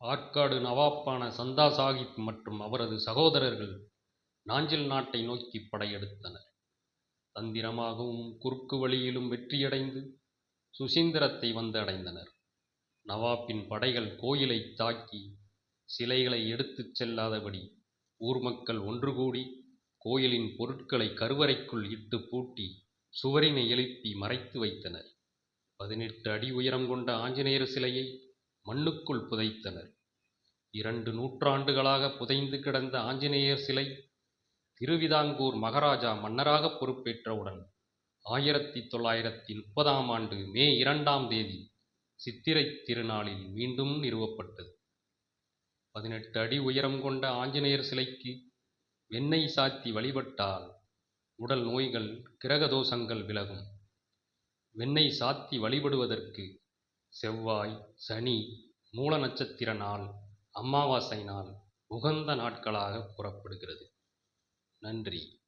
ஆற்காடு நவாப்பான சந்தா சாகிப் மற்றும் அவரது சகோதரர்கள் நாஞ்சில் நாட்டை நோக்கி படையெடுத்தனர். தந்திரமாகவும் குறுக்கு வழியிலும் வெற்றியடைந்து சுசீந்திரத்தை வந்து அடைந்தனர். படைகள் கோயிலை தாக்கி சிலைகளை எடுத்துச் செல்லாதபடி ஊர் மக்கள் ஒன்று கூடி கோயிலின் பொருட்களை கருவறைக்குள் இட்டுப் பூட்டி சுவரினை எழுப்பி மறைத்து வைத்தனர். பதினெட்டு அடி உயரம் கொண்ட ஆஞ்சநேயர் சிலையை மண்ணுக்குள் புதைத்தனர். இரண்டு நூற்றாண்டுகளாக புதைந்து கிடந்த ஆஞ்சநேயர் சிலை திருவிதாங்கூர் மகாராஜா மன்னராக பொறுப்பேற்றவுடன் ஆயிரத்தி தொள்ளாயிரத்தி முப்பதாம் ஆண்டு மே இரண்டாம் தேதி சித்திரைத் திருநாளில் மீண்டும் நிறுவப்பட்டது. பதினெட்டு அடி உயரம் கொண்ட ஆஞ்சநேயர் சிலைக்கு வெண்ணெய் சாத்தி வழிபட்டால் உடல் நோய்கள், கிரக தோஷங்கள் விலகும். வெண்ணெய் சாத்தி வழிபடுவதற்கு செவ்வாய், சனி, மூல நட்சத்திர நாள், அமாவாசை நாள் உகந்த நாட்களாக கூறப்படுகிறது. நன்றி.